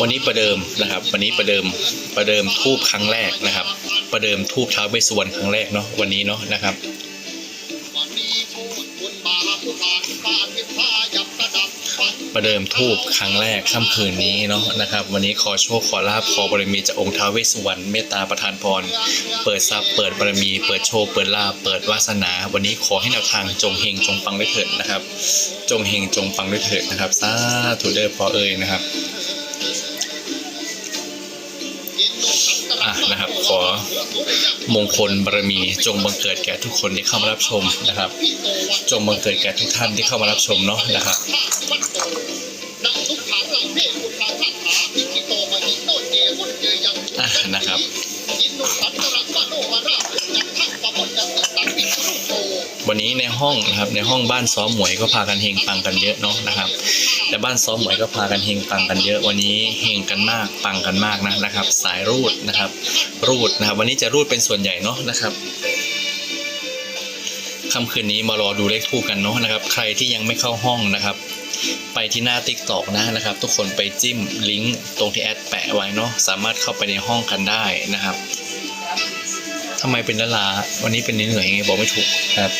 วันนี้ประเดิมนะครับ วันนี้ประเดิมประเดิมทูบครั้งแรกนะครับ ประเดิมทูบเท้าเวสุวรรณครั้งแรกเนาะวันนี้เนาะนะครับประเดิมทูบครั้งแรกค่ำคืนนี้เนาะนะครับ วันนี้ขอโชคขอลาบขอบารมีจากองค์ท้าวเวสสุวรรณเมตตาประทานพร เปิดทรัพย์เปิดบารมี เปิดโชคเปิดลาบเปิดวาสนา วันนี้ขอให้แนวทางจงเฮงจงปังด้วยเถิดนะครับ จงเฮงจงปังด้วยเถิดนะครับสาธุเด้อพอเอ่ยนะครับะนะครับ ขอมงคลบารมีจงบังเกิดแก่ทุกคนที่เข้ามารับชมนะครับ จงบังเกิดแก่ทุกท่านที่เข้ามารับชมเนาะนะครับอะนะครับวันนี้ในห้องนะครับในห้องบ้านซ้อมหมวยก็พากันเฮงปังกันเยอะเนาะนะครับ แต่บ้านซ้อมหมวยก็พากันเฮงปังกันเยอะวันนี้เฮงกันมากปังกันมากนะนะครับ สายรูดนะครับ รูดนะครับ วันนี้จะรูดเป็นส่วนใหญ่เนาะนะครับค่ำคืนนี้มารอดูเลขทูปกันเนาะนะครับ ใครที่ยังไม่เข้าห้องนะครับไปที่หน้า t ิ k t o k นะนะครับ ทุกคนไปจิ้มลิงก์ตรงที่แอดแปะไว้เนาะสามารถเข้าไปในห้องกันได้นะครับทำไมเป็นละลา วันนี้เป็นเหนื่อยยังไงบอกไม่ถูกนะครับ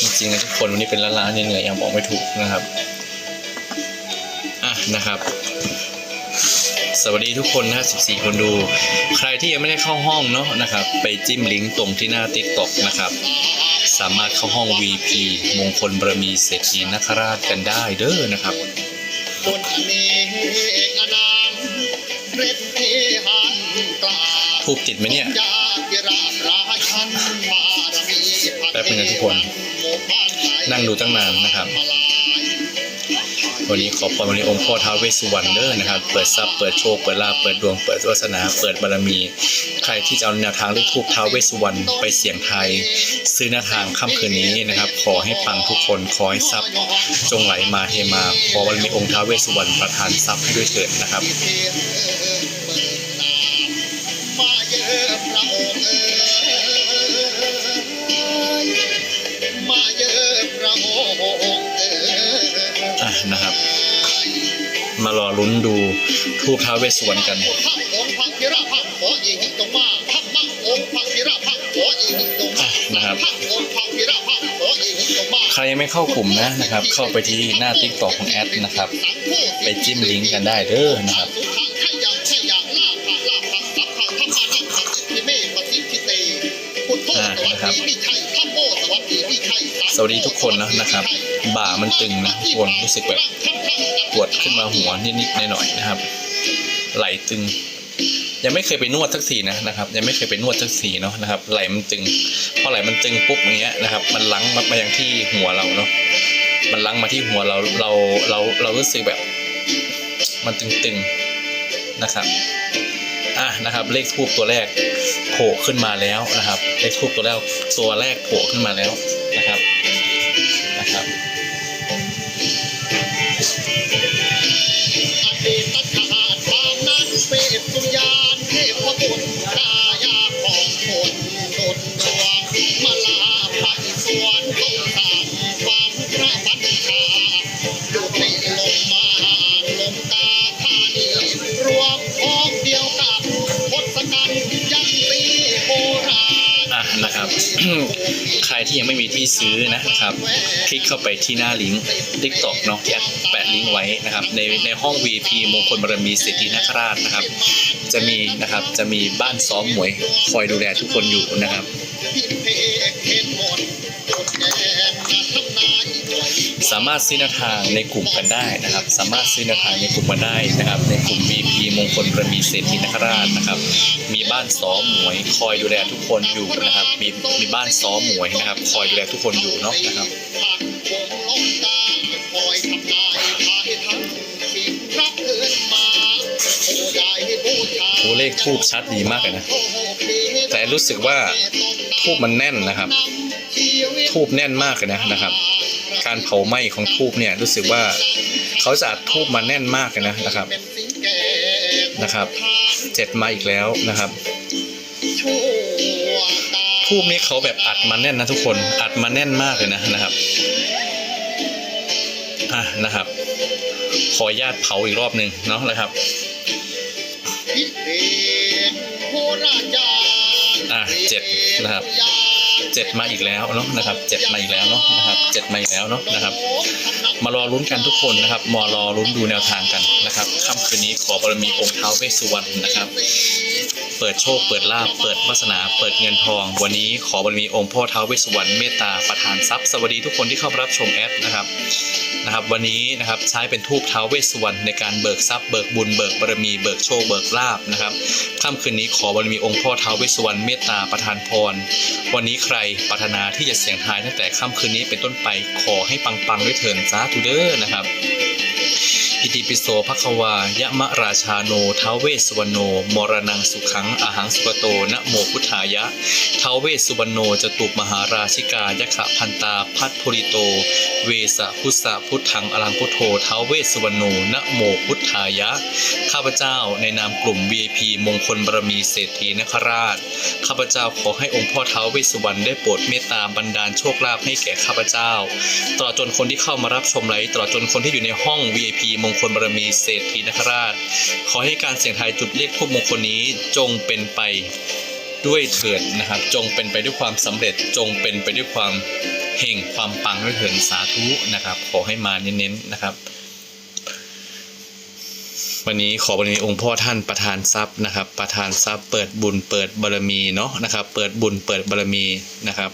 จริงๆนะทุกคนวันนี้เป็นละลาเหนื่อยยังบอกไม่ถูกนะครับ นะครับ สวัสดีทุกคนนะครับ14 คนดู ใครที่ยังไม่ได้เข้าห้องเนาะนะครับ ไปจิ้มลิงก์ตรงที่หน้า TikTok นะครับ สามารถเข้าห้อง VP มงคลบารมีเศรษฐีนคราชกันได้เด้อนะครับทูบติดไหมเนี่ยแป๊บนึงนะทุกคน นั่งดูตั้งนานนะครับ วันนี้ขอพรวันนี้องค์พ่อท้าวเวสสุวรรณเด้อนะครับ เปิดทรัพย์เปิดโชค เปิดลาภเปิดดวง เปิดวาสนา เปิดบารมี ใครที่จะเอาแนวทางเลขทูปท้าวเวสสุวรรณไปเสี่ยงทย ซื้อแนวทางค่ำคืนนี้นะครับ ขอให้ปังทุกคน ขอให้ทรัพย์จงไหลมาเทมา ขอบารมีองค์ท้าวเวสสุวรรณประทานทรัพย์ให้ด้วยเถิดนะครับมาเยอะพระองค์ นะครับ มารอลุ้นดูทูบท้าเวสสวรรณกันนะครับใครยังไม่เข้ากลุ่มนะนะครับ เข้าไปที่หน้าทิกตอกของแอดนะครับ ไปจิ้มลิงก์กันได้เด้อนะครับ สวัสดีทุกคนนะนะครับ บ่ามันตึงนะทุกคนรู้สึกแบบปวดขึ้นมาหัวนิดๆหน่อยๆนะครับ ไหลตึง ยังไม่เคยไปนวดสักทีนะนะครับ ยังไม่เคยไปนวดสักทีเนาะนะครับ ไหลมันตึงพอไหลมันตึงปุ๊บอย่างเงี้ยนะครับ มันลังมามาอย่างที่หัวเราเนาะมันลังมาที่หัวเราเราเราเรารู้สึกแบบ มันตึงๆนะครับอะนะครับเลขทูบตัวแรกโผล่ขึ้นมาแล้วนะครับ เลขทูบตัวแรกตัวแรกโผล่ขึ้นมาแล้วนะ ที่ยังไม่มีที่ซื้อนะครับ คลิกเข้าไปที่หน้าลิงก์ TikTok เนาะที่แอดแปะลิงก์ไว้นะครับ ในในห้อง VP มงคลบารมีเศรษฐีนคราชนะครับ จะมีนะครับจะมีบ้านซ้อมหมวยคอยดูแลทุกคนอยู่นะครับ สามารถซื้อแนวทางในกลุ่มกันได้นะครับ สามารถซื้อแนวทางในกลุ่มกันได้นะครับ ในกลุ่ม VP มงคลประมีเศรษฐีนคราชนะครับ มีบ้านซ้อมหมวยคอยดูแลทุกคนอยู่นะครับ มีมีบ้านซ้อมหมวยนะครับ คอยดูแลทุกคนอยู่เนาะนะครับ เลขทูบชัดดีมากเลยนะ แต่รู้สึกว่าทูบมันแน่นนะครับ ทูบแน่นมากเลยนะนะครับ การเผาไหม้ของทูบเนี่ยรู้สึกว่าเขาจะอัดทูบมาแน่นมากเลยนะนะครับเป็นสิ่งแก่นะครับเจ็ดมาอีกแล้วนะครับชั่วตาทูบนี้เขาแบบอัดมาแน่นนะทุกคนอัดมาแน่นมากเลยนะนะครับอะนะครับขขออนุญาตเผาอีกรอบหนึ่งเนาะนะครับ อะเจ็ดนะครับเจ็ดมาอีกแล้วเนาะนะครับเจ็ดมาอีกแล้วเนาะนะครับเจ็ดมาอีกแล้วเนาะนะครับ มารอลุ้นกันทุกคนนะครับมารอลุ้นดูแนวทางกันนะครับค่ำคืนนี้ขอบารมีองค์ท้าวเวสสุวรรณนะครับ เปิดโชค เปิดลาภเปิดวาสนา เปิดเงินทอง วันนี้ขอบารมีองค์พ่อท้าวเวสสุวรรณเมตตาประทานทรัพย์สวัสดีทุกคนที่เข้ารับชมแอดนะครับนะครับ วันนี้นะครับใช้เป็นทูบท้าวเวสสุวรรณในการเบิกทรัพย์เบิกบุญเบิกบารมีเบิกโชคเบิกลาภนะครับค่ำคืนนี้ขอบารมีองค์พ่อท้าวเวสสุวรรณเมตตาประทานพร วันนี้ใครปรารถนาที่จะเสี่ยงทายตั้งแต่ค่ำคืนนี้เป็นต้นไปขอให้ปังๆด้วยเถินสาธุเด้อนะครับ อิติปิโสภควายะมะราชาโนท้าวเวสสุวรโน มรณังสุขังอาหังสุกโตนะโมพุทธายะท้าวเวสุวรรณโนจตุมหาราชิกายะขะพันตาพัทธุริโต เวสะพุทธะพุทธังอลังพุทโธท้าวเวสุวรรณโนนะโมพุทธายะ ข้าพเจ้าในนามกลุ่ม VIP มงคลบารมีเศรษฐีนคราช ข้าพเจ้าขอให้องค์พ่อท้าวเวสสุวรรณได้โปรดเมตตาบันดาลโชคลาภให้แก่ข้าพเจ้าตลอดจนคนที่เข้ามารับชมไลฟ์ตลอดจนคนที่อยู่ในห้อง VIP มงคลบารมีเศรษฐีนคราช ขอให้การเสี่ยงทายจุดเลขทูปมงคลนี้จงเป็นไปด้วยเถิดนะครับ จงเป็นไปด้วยความสำเร็จจงเป็นไปด้วยความเฮงความปังด้วยเถิดสาธุนะครับ ขอให้มาเน้นๆนะครับ วันนี้ขอบารมีองค์พ่อท่านประทานทรัพย์นะครับ ประทานทรัพย์เปิดบุญเปิดบารมีเนาะนะครับ เปิดบุญเปิดบารมีนะครับ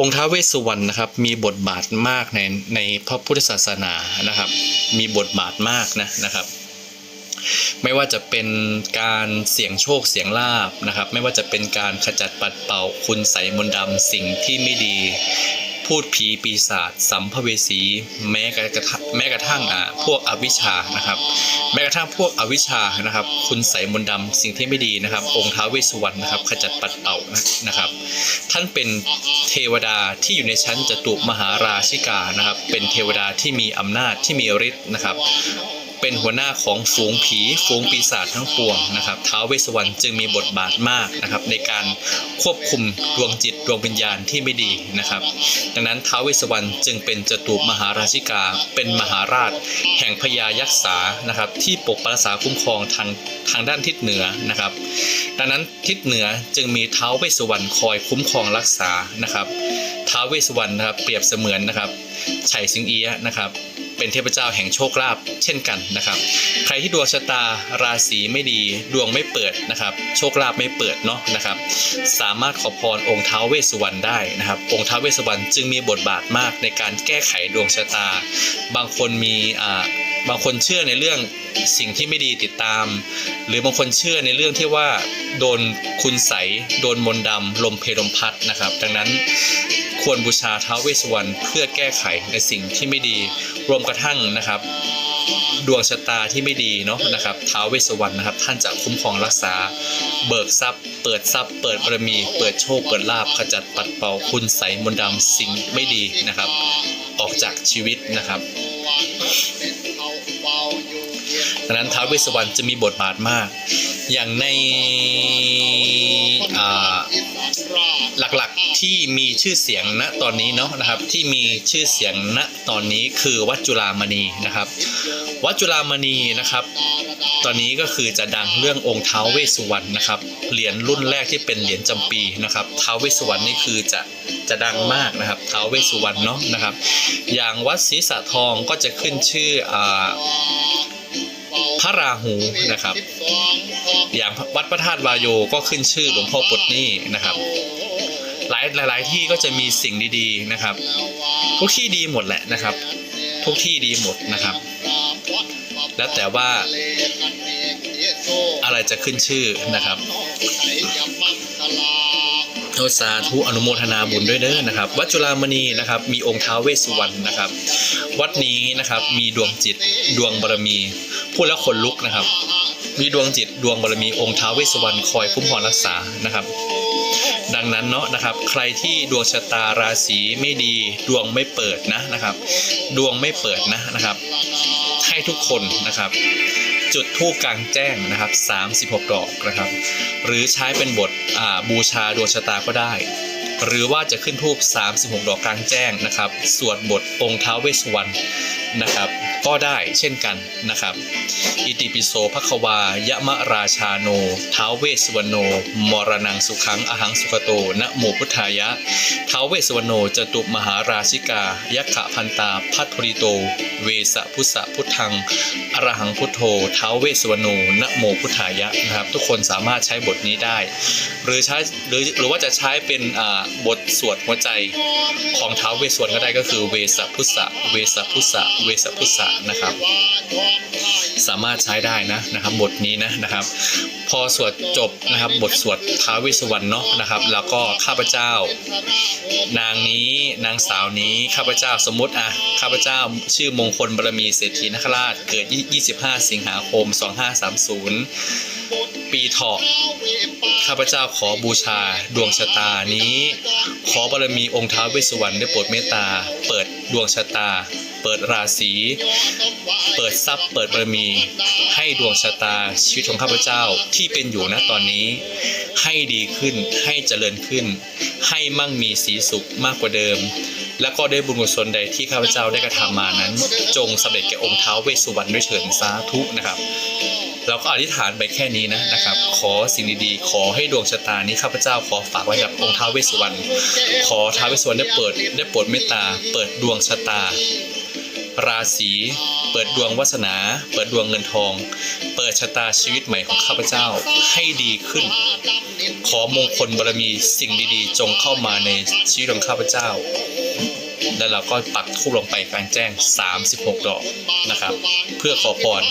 องค์ท้าวเวสสุวรรณนะครับมีบทบาทมากในในพระพุทธศาสนานะครับ มีบทบาทมากนะนะครับ ไม่ว่าจะเป็นการเสี่ยงโชคเสี่ยงลาบนะครับ ไม่ว่าจะเป็นการขจัดปัดเป่าคุณใสยมนต์ดำสิ่งที่ไม่ดี พูดผีปีศาจสัมภเวสีแม้กระทั่งแม้กระทั่งอ่าพวกอวิชชานะครับ แม้กระทั่งพวกอวิชชานะครับ คุณใสยมนต์ดำสิ่งที่ไม่ดีนะครับ องค์ท้าวเวสสุวรรณนะครับ ขจัดปัดเป่านะนะครับ ท่านเป็นเทวดาที่อยู่ในชั้นจตุมหาราชิกานะครับ เป็นเทวดาที่มีอำนาจที่มีฤทธิ์นะครับ เป็นหัวหน้าของฝูงผีฝูงปีศาจทั้งปวงนะครับท้าวเวสวรรณจึงมีบทบาทมากนะครับในการควบคุมดวงจิตดวงวิญญาณที่ไม่ดีนะครับ ดังนั้นท้าวเวสวรรณจึงเป็นจตุมหาราชิกา เป็นมหาราช แห่งพญายักษานะครับที่ปกปักรักษาคุ้มครองทางทางด้านทิศเหนือนะครับ ดังนั้นทิศเหนือจึงมีท้าวเวสวรรณคอยคุ้มครองรักษานะครับท้าวเวสวรรณนะครับเปรียบเสมือนนะครับไฉสิงเอียะนะครับ เป็นเทพเจ้าแห่งโชคลาภเช่นกันนะครับ ใครที่ดวงชะตาราศีไม่ดีดวงไม่เปิดนะครับ โชคลาภไม่เปิดเนาะนะครับ สามารถขอพรองค์ท้าวเวสสุวรรณได้นะครับ องค์ท้าวเวสสุวรรณจึงมีบทบาทมากในการแก้ไขดวงชะตา บางคนมีอ่าบางคนเชื่อในเรื่องสิ่งที่ไม่ดีติดตาม หรือบางคนเชื่อในเรื่องที่ว่าโดนคุณใสโดนมนต์ดำลมเพลมพัดนะครับ ดังนั้น ควรบูชาท้าวเวสวรรณเพื่อแก้ไขในสิ่งที่ไม่ดี รวมกระทั่งนะครับ ดวงชะตาที่ไม่ดีเนาะนะครับท้าวเวสวรรณนะครับ ท่านจะคุ้มครองรักษา เบิกทรัพย์ เปิดทรัพย์ เปิดบารมี เปิดโชค เปิดลาภขจัดปัดเป่าคุณใสมนต์ดำสิ่งไม่ดีนะครับ ออกจากชีวิตนะครับดังนั้นท้าวเวสวรรณจะมีบทบาทมาก อย่างในอ่า หลักๆที่มีชื่อเสียงณตอนนี้เนาะนะครับ ที่มีชื่อเสียงณตอนนี้คือวัดจุฬามณีนะครับ วัดจุฬามณีนะครับ ตอนนี้ก็คือจะดังเรื่ององค์ท้าวเวสสุวรรณนะครับเหรียญรุ่นแรกที่เป็นเหรียญจำปีนะครับท้าวเวสสุวรรณนี่คือจะจะดังมากนะครับท้าวเวสสุวรรณเนาะนะครับ อย่างวัดศรีสะทองก็จะขึ้นชื่ออ่าพระราหูนะครับ อย่างวัดพระธาตุวายโยก็ขึ้นชื่อหลวงพ่อปดนี้นะครับ หลายหลายที่ก็จะมีสิ่งดีๆนะครับ ทุกที่ดีหมดแหละนะครับ ทุกที่ดีหมดนะครับ แล้วแต่ว่าอะไรจะขึ้นชื่อนะครับโอสาธุอนุโมทนาบุญด้วยเด้อนะครับ วัดจุฬามณีนะครับมีองค์ท้าวเวสสุวรรณนะครับ วัดนี้นะครับมีดวงจิตดวงบารมีพูดแล้วขนลุกนะครับ มีดวงจิตดวงบารมีองค์ท้าวเวสสุวรรณคอยคุ้มครองรักษานะครับ ดังนั้นเนาะนะครับ ใครที่ดวงชะตาราศีไม่ดี ดวงไม่เปิดนะนะครับ ดวงไม่เปิดนะนะครับ ให้ทุกคนนะครับจุดธูปกลางแจ้งนะครับ 36 ดอกนะครับ หรือใช้เป็นบทอ่าบูชาดวงชะตาก็ได้ หรือว่าจะขึ้นธูป36 ดอกกลางแจ้งนะครับ สวดบทองค์ท้าเวสวรรณนะครับ ก็ได้เช่นกันนะครับ อิติปิโสภควายะมะราชาโน ท้าวเวสวรรณโน มรนังสุขังอหังสุขโตนะโมพุทธายะ ท้าวเวสวรรณโนจตุมหาราชิกา ยักขะพันตาพัทริโต เวสพุสะพุทธัง อรหังพุทโธ ท้าวเวสวรรณโนนะโมพุทธายะนะครับ ทุกคนสามารถใช้บทนี้ได้ หรือใช้หรือหรือว่าจะใช้เป็นบทสวดหัวใจของท้าวเวสวรรณก็ได้ก็คือเวสพุสะเวสพุสะเวสพุสะนะครับ สามารถใช้ได้นะนะครับ บทนี้นะนะครับ พอสวดจบนะครับ บทสวดท้าวเวสสวรรณเนาะนะครับ แล้วก็ข้าพเจ้า นางนี้นางสาวนี้ข้าพเจ้าสมมติอะข้าพเจ้าชื่อมงคลบารมีเศรษฐีนคราชเกิด 25 สิงหาคม 2530 ปีเถาะข้าพเจ้าขอบูชาดวงชะตานี้ ขอบารมีองค์ท้าวเวสสวรรณได้โปรดเมตตา เปิดดวงชะตา เปิดราศีเปิดทรัพย์ เปิดบารมี ให้ดวงชะตาชีวิตของข้าพเจ้าที่เป็นอยู่ณตอนนี้ ให้ดีขึ้นให้เจริญขึ้น ให้มั่งมีสีสุขมากกว่าเดิม และก็ได้บุญกุศลใดที่ข้าพเจ้าได้กระทำมานั้น จงสำเร็จแก่องค์ท้าวเวสสุวรรณด้วยเถิดสาธุนะครับ เราก็อธิษฐานไปแค่นี้นะนะครับ ขอสิ่งดีๆ ขอให้ดวงชะตานี้ข้าพเจ้าขอฝากไว้กับองค์ท้าวเวสสุวรรณขอท้าวเวสสุวรรณได้เปิดได้โปรดเมตตา เปิดดวงชะตา ราศีเปิดดวงวาสนา เปิดดวงเงินทอง เปิดชะตาชีวิตใหม่ของข้าพเจ้าให้ดีขึ้น ขอมงคลบารมีสิ่งดีๆ จงเข้ามาในชีวิตของข้าพเจ้า แล้วเราก็ปักทูบลงไปกลางแจ้ง 36 ดอกนะครับ เพื่อขอพร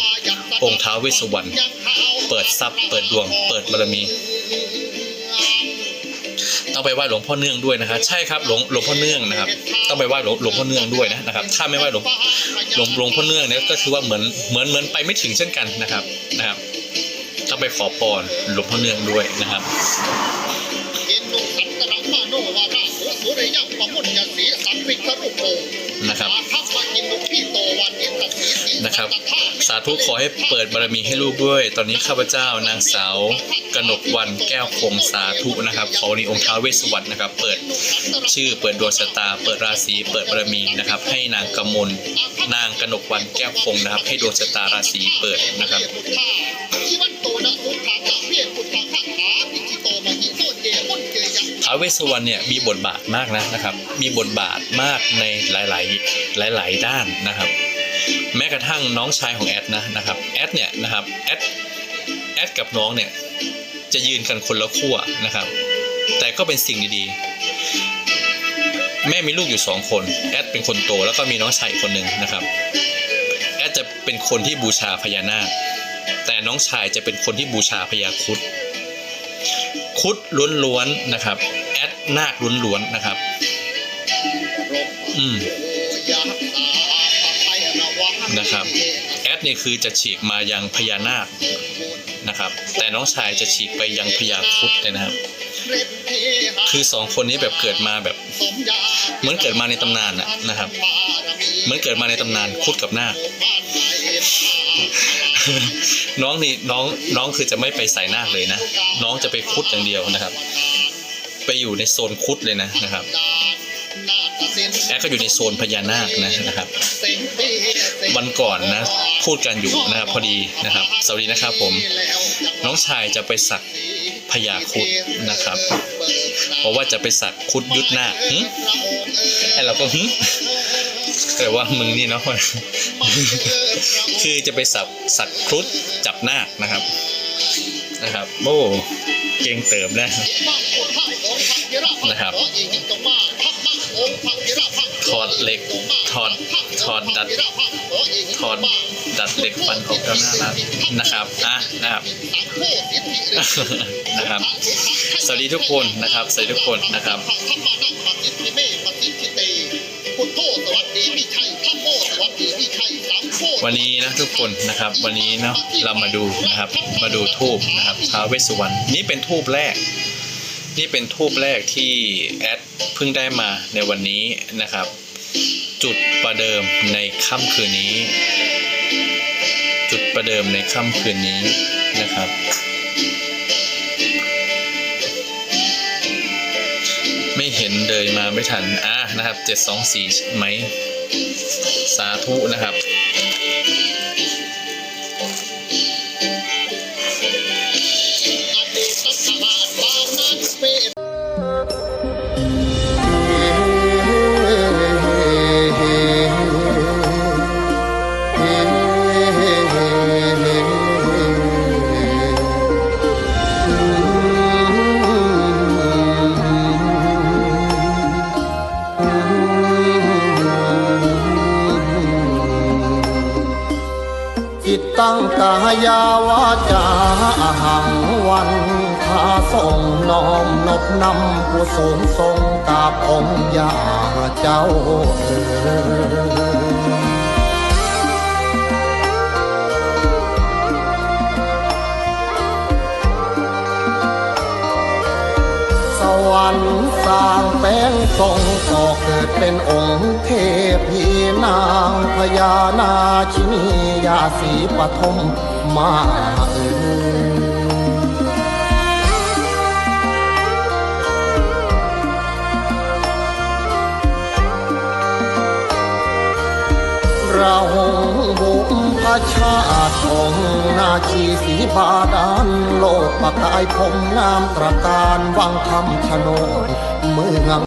องค์ท้าวเวสสุวรรณเปิดทรัพย์เปิดดวง เปิดบารมีต้องไปไหว้หลวงพ่อเนื่องด้วยนะครับใช่ครับหลวงหลวงพ่อเนื่องนะครับ ต้องไปไหว้หลวงหลวงพ่อเนื่องด้วยนะนะครับ ถ้าไม่ไหว้หลวงหลวงหลวงพ่อเนื่องเนี่ยก็คือว่าเหมือนเหมือนเหมือนไปไม่ถึงเช่นกันนะครับนะครับ ต้องไปขอพรหลวงพ่อเนื่องด้วยนะครับ สาธุขอให้เปิดบารมีให้ลูกด้วย ตอนนี้ข้าพเจ้านางสาวกนกวันแก้วคงสาธุนะครับขอนีองค์ท้าวเวสสวรรณนะครับ เปิดชื่อเปิดดวงชะตา เปิดราศีเปิดบารมีนะครับ ให้นางกมลนางกนกวันแก้วคงนะครับ ให้ดวงชะตาราศีเปิดนะครับท้าวเวสสวรรณเนี่ยมีบทบาทมากนะนะครับ มีบทบาทมากในหลาย ๆ หลาย ๆ ด้านนะครับ แม้กระทั่งน้องชายของแอดนะนะครับแอดเนี่ยนะครับแอดแอดกับน้องเนี่ยจะยืนกันคนละขั้วนะครับ แต่ก็เป็นสิ่งดีๆ แม่มีลูกอยู่สองคนแอดเป็นคนโตแล้วก็มีน้องชายคนหนึ่งนะครับแอดจะเป็นคนที่บูชาพญานาคแต่น้องชายจะเป็นคนที่บูชาพญาคุดคุดล้วนๆนะครับแอดนาคล้วนๆนะครับ อืม นะครับแอดเนี่ยคือจะฉีกมายังพญานาคนะครับ แต่น้องชายจะฉีกไปยังพญาครุดเลยนะครับ คือสองคนนี้แบบเกิดมาแบบ เหมือนเกิดมาในตำนานนะนะครับ เหมือนเกิดมาในตำนานครุดกับนาคน้องนี่น้องน้องคือจะไม่ไปใส่นาคเลยนะ น้องจะไปคุดอย่างเดียวนะครับ ไปอยู่ในโซนคุดเลยนะนะครับแอดก็อยู่ในโซนพญานาคนะนะครับ วันก่อนนะพูดกันอยู่นะครับพอดีนะครับ สวัสดีนะครับผมน้องชายจะไปสักพญาคุดนะครับ เพราะว่าจะไปสักคุดยุทธนาไอเราก็หึแต่ว่ามึงนี่เนาะคือจะไปสักสักครุดจับหน้านะครับนะครับโอ้เก่งเติมนะนะครับ ถอดเหล็กถอดถอดดัดถอดดัดเหล็กฟันของเจ้าหน้ารักนะครับอะนะครับนะครับ สวัสดีทุกคนนะครับ สวัสดีทุกคนนะครับวันนี้นะทุกคนนะครับวันนี้เนาะเรามาดูนะครับมาดูทูบนะครับท้าเวสสุวรรณนี่เป็นทูบแรก นี่เป็นทูบแรกที่แอดเพิ่งได้มาในวันนี้นะครับ จุดประเดิมในค่ำคืนนี้ จุดประเดิมในค่ำคืนนี้นะครับ ไม่เห็นเลยมาไม่ทันอะนะครับเจ็ดสองสี่ไหมสาธุนะครับังกายาวาจาหังวันพาส่งน้อมนบนำผู้สูงทรงกาบองค์ยาเจ้าเอ๋ย วรรค์สร้างแป้งทรงต่อเกิดเป็นองค์เทพีนางพญานาชินียาสีปฐมมาเอ เราบุพพชาติของนาชีสีบาดาลโลกประกายผมงามตระการวังคำชะโนดเมือง